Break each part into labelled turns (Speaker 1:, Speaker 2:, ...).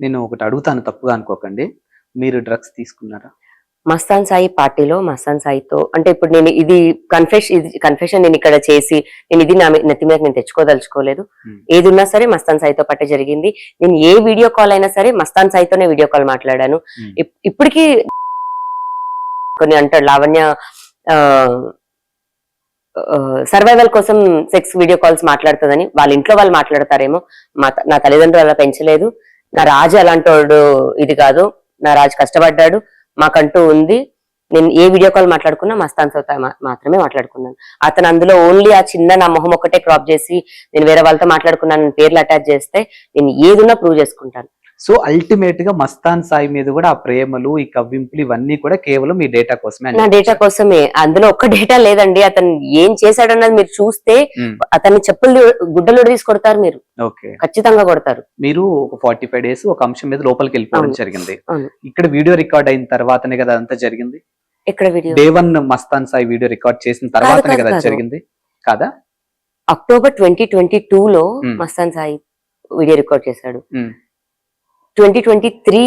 Speaker 1: నేను ఒకటి అడుగుతాను తప్పుగా అనుకోకండి. మీరు డ్రగ్స్ తీసుకున్నారా?
Speaker 2: మస్తాన్ సాయి పార్టీలో మస్తాన్ సాయితో అంటే ఇప్పుడు నేను ఇది కన్ఫెష్ ఇది కన్ఫెషన్ నేను ఇక్కడ చేసి నేను ఇది నా నెత్తి మీద నేను తెచ్చుకోదలుచుకోలేదు. ఏది ఉన్నా సరే మస్తాన్ సాయితో పట్టే జరిగింది. నేను ఏ వీడియో కాల్ అయినా సరే మస్తాన్ సాయితోనే వీడియో కాల్ మాట్లాడాను. ఇప్- ఇప్పటికీ కొన్ని అంటాడు లావణ్య సర్వైవల్ కోసం సెక్స్ వీడియో కాల్స్ మాట్లాడుతుందని. వాళ్ళ ఇంట్లో వాళ్ళు మాట్లాడతారేమో. మా నా తల్లిదండ్రులు అలా పెంచలేదు. నా రాజు అలాంటోడు ఇది కాదు. నా రాజు కష్టపడ్డాడు. మాకంటూ ఉంది. నేను ఏ వీడియో కాల్ మాట్లాడుకున్నా మస్తాన్తో మాత్రమే మాట్లాడుకున్నాను. అతను అందులో ఓన్లీ ఆ చిన్న నా మొహం ఒక్కటే క్రాప్ చేసి నేను వేరే వాళ్ళతో మాట్లాడుకున్నాను పేర్లు అటాచ్ చేస్తే నేను ఏదున్నా ప్రూవ్ చేసుకుంటాను.
Speaker 1: సో అల్టిమేట్గా మస్తాన్ సాయి మీద కూడా ఆ ప్రేమలు ఈ కవ్వింపులు ఇవన్నీ కూడా కేవలం మీ డేటా కోసమే
Speaker 2: నా డేటా కోసమే. అందులో ఒక్క డేటా లేదండి. అతను ఏం చేశాడన్నది మీరు చూస్తే అతన్ని చెప్పులు గుడ్డలు తీసి కొడతారు మీరు.
Speaker 1: ఓకే.
Speaker 2: ఖచ్చితంగా కొడతారు.
Speaker 1: మీరు ఒక ఫార్టీ ఫైవ్ డేస్ ఒక అంశం మీద లోపలికి వెళ్ళిపోవడం. జరిగింది. ఇక్కడ వీడియో రికార్డ్ అయిన తర్వాతనే కదా అదంతా జరిగింది?
Speaker 2: ఎక్కడ video?
Speaker 1: Day one Mastan Sai video record చేసిన తర్వాతనే
Speaker 2: కాదు.
Speaker 1: జరిగింది. కాదా?
Speaker 2: అక్టోబర్ ట్వంటీ ట్వంటీ టూ లో. మస్తాన్ సాయి వీడియో రికార్డ్ చేశాడు. Twenty twenty three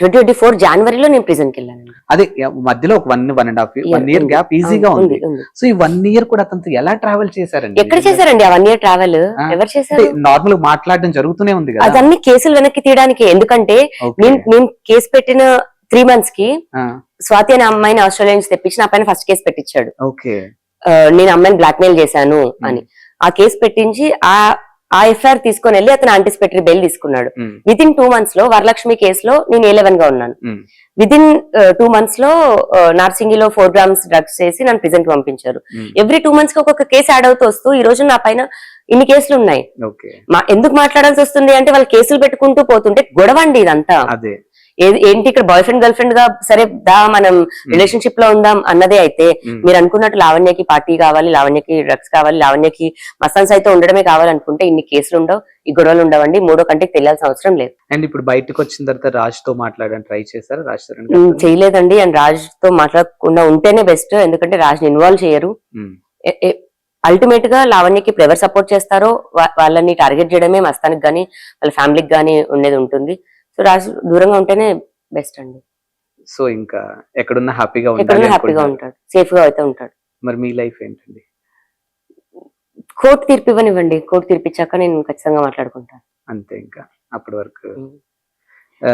Speaker 2: twenty twenty four జనవరిలో నేను ప్రిజన్కి వెళ్ళాను.
Speaker 1: అదే మధ్యలో ఒక one one and half one year gap ఈజీగా ఉంది. సో ఈ వన్ ఇయర్ కూడా అతనితో ఎలా ట్రావెల్ చేశారండి?
Speaker 2: ఎక్కడ చేశారండి ఆ వన్ ఇయర్ ట్రావెల్ ఎవరు చేశారు?
Speaker 1: నార్మల్ మాట్లాడడం జరుగుతూనే ఉంది కదా?
Speaker 2: అదన్ని కేసులు వెనక్కి తీయడానికి. ఎందుకంటే. నేను నేను కేసు పెట్టిన త్రీ
Speaker 1: మంత్స్కి
Speaker 2: స్వాతి అనే అమ్మాయిని ఆస్ట్రేలియా నుంచి తెప్పించి నా పైన ఫస్ట్ కేసు పెట్టించాడు.
Speaker 1: ఓకే
Speaker 2: నేను అమ్మాయిని బ్లాక్మెయిల్ చేశాను అని. ఆ కేసు పెట్టించి ఆ ఆ ఎఫ్ఐఆర్ తీసుకొని వెళ్ళి అతను ఆంటిసిపేటరీ బెయిల్ తీసుకున్నాడు. విత్ ఇన్ టూ మంత్స్లో వరలక్ష్మి కేసులో నేను ఏ లెవెన్గా ఉన్నాను. విత్ ఇన్ టూ మంత్స్లో నార్సింగిలో ఫోర్ గ్రామ్స్ డ్రగ్స్ చేసి నన్ను ప్రిజెంట్ పంపించారు. ఎవ్రీ టూ మంత్స్కి ఒక్కొక్క కేసు యాడ్ అవుతూ వస్తూ ఈ రోజు నా పైన ఇన్ని కేసులు ఉన్నాయి. ఎందుకు మాట్లాడాల్సి వస్తుంది అంటే వాళ్ళు కేసులు పెట్టుకుంటూ పోతుంటే గొడవ అండి ఇదంతా ఏంటి ఇక్కడ బాయ్ ఫ్రెండ్ గర్ల్ ఫ్రెండ్గా సరే దా మనం రిలేషన్షిప్లో ఉందాం అన్నదే అయితే మీరు అనుకున్నట్టు లావణ్యకి పార్టీ కావాలి లావణ్యకి డ్రగ్స్ కావాలి లావణ్యకి మసాన్స్ అయితే ఉండడమే కావాలనుకుంటే ఇన్ని కేసులు ఉండవు ఈ గొడవలు ఉండవండి మూడో కంటికి తెలియాల్సిన అవసరం లేదు.
Speaker 1: అండ్ ఇప్పుడు బయటకు వచ్చిన తర్వాత రాజ్తో మాట్లాడడానికి ట్రై చేశారు? రాజ్?
Speaker 2: చేయలేదండి. అండ్ రాజ్తో మాట్లాడకుండా ఉంటేనే బెస్ట్ ఎందుకంటే రాజ్ ఇన్వాల్వ్ చేయరు. అల్టిమేట్గా లావణ్యకి ఎవరు సపోర్ట్ చేస్తారో వాళ్ళని టార్గెట్ చేయడమే మస్తానికి గానీ వాళ్ళ ఫ్యామిలీకి గానీ ఉండేది ఉంటుంది. సో రాజ్ దూరంగా ఉంటేనే బెస్ట్ అండి.
Speaker 1: సో ఇంకా ఎక్కడున్నా హ్యాపీగా
Speaker 2: ఎక్కడైనా హ్యాపీగా. ఉంటాడు. సేఫ్గా అయితే ఉంటాడు.
Speaker 1: మరి మీ లైఫ్ ఏంటండి?
Speaker 2: కోర్టు తీర్పు ఇవ్వనివ్వండి. కోర్టు తీర్పిచ్చాక నేను ఖచ్చితంగా మాట్లాడుకుంటాను
Speaker 1: అంతే ఇంకా. అప్పటి వరకు.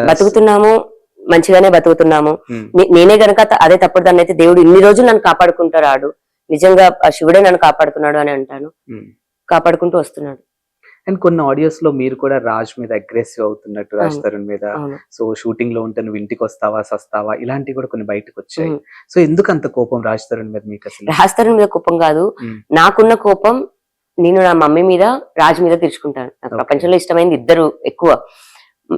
Speaker 2: బతుకుతున్నాము. మంచిగానే బతుకుతున్నాము. నేనే గనక అదే తప్పుడు దాన్ని అయితే దేవుడు ఇన్ని రోజులు నన్ను కాపాడుకుంటాడు నిజంగా ఆ శివుడే నన్ను కాపాడుతున్నాడు అని అంటాను. కాపాడుకుంటూ వస్తున్నాడు.
Speaker 1: అండ్ కొన్ని ఆడియోస్లో మీరు కూడా రాజ్ మీద అగ్రెసివ్ అవుతున్నట్టు రాజ్. తరుణ్ మీద. సో షూటింగ్లో ఉంటే నువ్వు ఇంటికి వస్తావా సస్తావా? ఇలాంటివి కూడా కొన్ని బయటకు వచ్చాయి. సో ఎందుకు అంత కోపం రాజ్ తరుణ్ మీద మీకు అసలు?
Speaker 2: రాజతరుణ్ మీద కోపం కాదు. నాకున్న కోపం నేను నా మమ్మీ మీద రాజు మీద తెచ్చుకుంటాను నాకు. ప్రపంచంలో ఇష్టమైంది ఇద్దరు ఎక్కువ.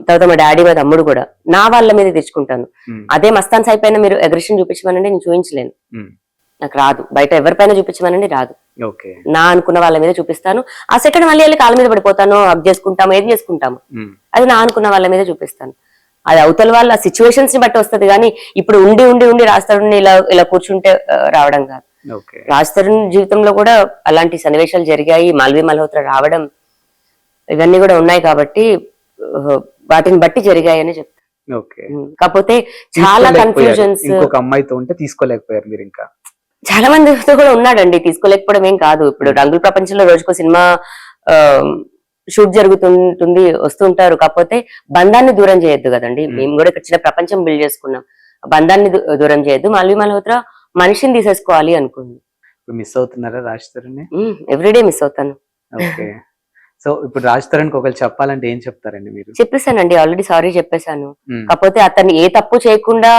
Speaker 2: తర్వాత మా డాడీ మా తమ్ముడు కూడా. నా వాళ్ళ మీద తెచ్చుకుంటాను అదే మస్తాన్ సాయి పైన మీరు అగ్రెషన్ చూపించమనండి నేను చూపించలేను. నాకు రాదు. బయట ఎవరిపైన చూపించమనండి రాదు. నా అనుకున్న వాళ్ళ మీద చూపిస్తాను. ఆ సెకండ్ మళ్ళీ వెళ్ళి కాళ్ళ మీద పడిపోతాను హక్ చేసుకుంటాము ఏది చేసుకుంటాము. అది నా అనుకున్న వాళ్ళ మీద చూపిస్తాను. అది అవతల వాళ్ళ సిచ్యువేషన్స్ని బట్టి వస్తది కానీ ఇప్పుడు ఉండి ఉండి ఉండి రాస్తాడు ఇలా ఇలా కూర్చుంటే రావడం కాదు.
Speaker 1: ఓకే.
Speaker 2: రాజ్ తరుణ్ జీవితంలో కూడా అలాంటి సన్నివేశాలు జరిగాయి మాల్వి మల్హోత్రా రావడం ఇవన్నీ కూడా ఉన్నాయి కాబట్టి వాటిని బట్టి జరిగాయని చెప్తాను.
Speaker 1: ఓకే.
Speaker 2: కాకపోతే చాలా. కన్ఫ్యూజన్స్
Speaker 1: ఇంకొక అమ్మాయితో ఉంటే తీసుకోలేకపోయారు మీరు ఇంకా.
Speaker 2: చాలా మందితో కూడా ఉన్నాడండి తీసుకోలేకపోవడం ఏం కాదు. ఇప్పుడు రంగుల ప్రపంచంలో రోజుకో సినిమా షూట్ జరుగుతుంటుంది వస్తుంటారు కాకపోతే బంధాన్ని దూరం చేయొద్దు కదండి. మేము. కూడా ఇక్కడ చిన్న ప్రపంచం బిల్డ్ చేసుకున్నాం. బంధాన్ని దూరం చేయొద్దు. మాల్వి మల్హోత్రా మనిషిని తీసేసుకోవాలి అనుకుంది.
Speaker 1: మిస్ అవుతున్నారా రాజ్
Speaker 2: ఎవ్రీడే మిస్ అవుతాను.
Speaker 1: ఓకే. సో ఇప్పుడు రాజ్ తరుణ్ ఒకరు చెప్పాలంటే ఏం చెప్తారండి మీరు?
Speaker 2: చెప్పేశానండి ఆల్రెడీ సారీ చెప్పేశాను. కాకపోతే అతన్ని ఏ తప్పు చేయకుండా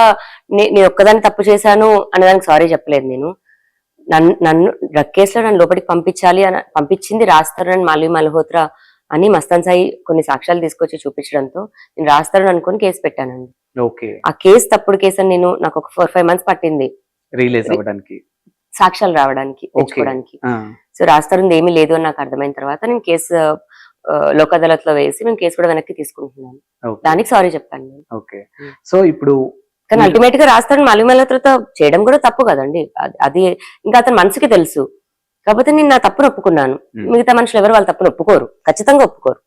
Speaker 2: నేను ఒక్కదాన్ని తప్పు చేశాను అన్నదానికి సారీ చెప్పలేదు నేను. నన్ను నన్ను డ్రగ్ కేసులో నన్ను లోపలికి పంపించాలి అని పంపించింది రాస్తారని మాల్వి మల్హోత్రా అని మస్తాన్ సాయి కొన్ని సాక్ష్యాలు తీసుకొచ్చి చూపించడంతో నేను రాస్తారని అనుకుని కేసు పెట్టానండి.
Speaker 1: ఓకే.
Speaker 2: ఆ కేసు తప్పుడు కేసు అని నేను నాకు ఒక ఫోర్ ఫైవ్ మంత్స్ పట్టింది.
Speaker 1: రిలీజ్ అవ్వడానికి.
Speaker 2: సాక్ష్యాలు రావడానికి తెచ్చుకోవడానికి. సో రాస్తారుంది ఏమీ లేదు అని నాకు అర్థమైన తర్వాత నేను కేసు లోక్ అదాలత్లో వేసి నేను కేసు కూడా వెనక్కి తీసుకుంటున్నాను. దానికి సారీ చెప్పాను నేను.
Speaker 1: ఓకే. సో ఇప్పుడు
Speaker 2: కానీ అల్టిమేట్గా రాస్తాడు మలిమలతో చేయడం కూడా తప్పు కదండి. అది- ఇంకా అతని మనసుకి తెలుసు. కాకపోతే నేను నా తప్పును ఒప్పుకున్నాను. మిగతా మనుషులు ఎవరు వాళ్ళ తప్పును ఒప్పుకోరు. ఖచ్చితంగా ఒప్పుకోరు.